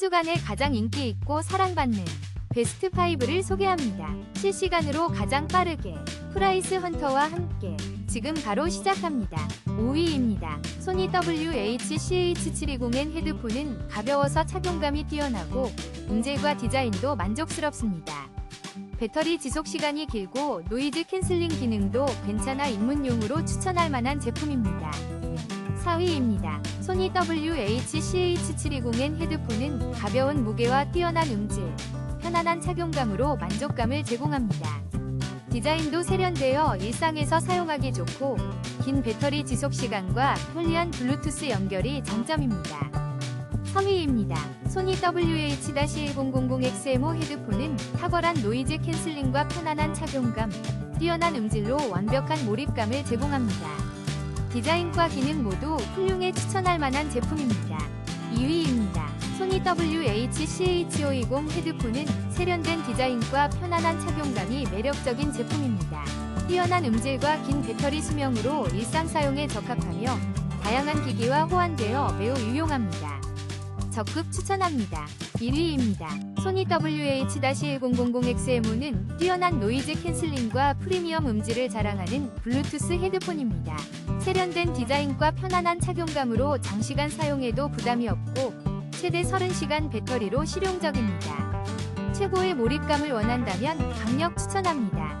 주간에 가장 인기 있고 사랑받는 베스트 5를 소개합니다. 실시간으로 가장 빠르게 프라이스 헌터와 함께 지금 바로 시작합니다. 5위입니다. 소니 WH-CH720N 헤드폰은 가벼워서 착용감이 뛰어나고 음질과 디자인도 만족스럽습니다. 배터리 지속 시간이 길고 노이즈 캔슬링 기능도 괜찮아 입문용으로 추천할 만한 제품입니다. 4위입니다. 소니 WH-CH720N 헤드폰은 가벼운 무게와 뛰어난 음질, 편안한 착용감으로 만족감을 제공합니다. 디자인도 세련되어 일상에서 사용하기 좋고 긴 배터리 지속 시간과 편리한 블루투스 연결이 장점입니다. 3위입니다. 소니 WH-1000XM5 헤드폰은 탁월한 노이즈 캔슬링과 편안한 착용감, 뛰어난 음질로 완벽한 몰입감을 제공합니다. 디자인과 기능 모두 훌륭해 추천할 만한 제품입니다. 2위입니다. 소니 WH-CH520 헤드폰은 세련된 디자인과 편안한 착용감이 매력적인 제품입니다. 뛰어난 음질과 긴 배터리 수명으로 일상 사용에 적합하며 다양한 기기와 호환되어 매우 유용합니다. 적극 추천합니다. 1위입니다. 소니 WH-1000XM5는 뛰어난 노이즈 캔슬링과 프리미엄 음질을 자랑하는 블루투스 헤드폰입니다. 세련된 디자인과 편안한 착용감으로 장시간 사용해도 부담이 없고 최대 30시간 배터리로 실용적입니다. 최고의 몰입감을 원한다면 강력 추천합니다.